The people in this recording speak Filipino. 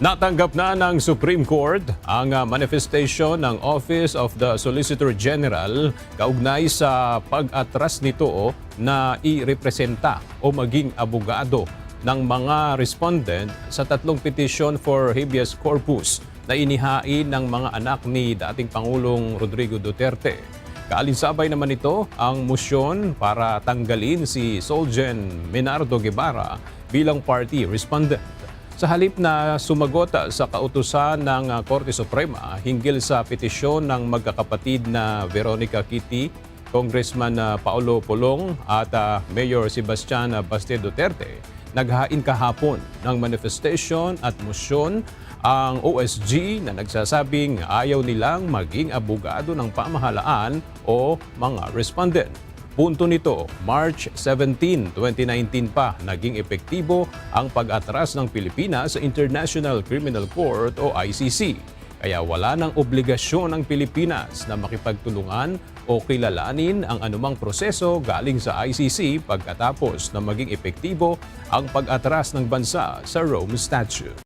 Natanggap na ng Supreme Court ang ah, manifestation ng Office of the Solicitor General kaugnay sa pag-atras nito na i-representa o maging abogado ng mga respondent sa tatlong petition for habeas corpus na inihain ng mga anak ni dating Pangulong Rodrigo Duterte. Kaalinsabay naman ito ang musyon para tanggalin si Solgen Menardo Guevara bilang party respondent. Sa halip na sumagot sa kautusan ng uh, Korte Suprema hinggil sa petisyon ng magkakapatid na Veronica Kitty, Congressman uh, Paulo Polong at uh, Mayor Sebastian Baste Duterte, naghain kahapon ng manifestation at motion ang OSG na nagsasabing ayaw nilang maging abogado ng pamahalaan o mga respondent. Punto nito, March 17, 2019 pa naging epektibo ang pag-atras ng Pilipinas sa International Criminal Court o ICC. Kaya wala ng obligasyon ng Pilipinas na makipagtulungan o kilalanin ang anumang proseso galing sa ICC pagkatapos na maging epektibo ang pag-atras ng bansa sa Rome Statute.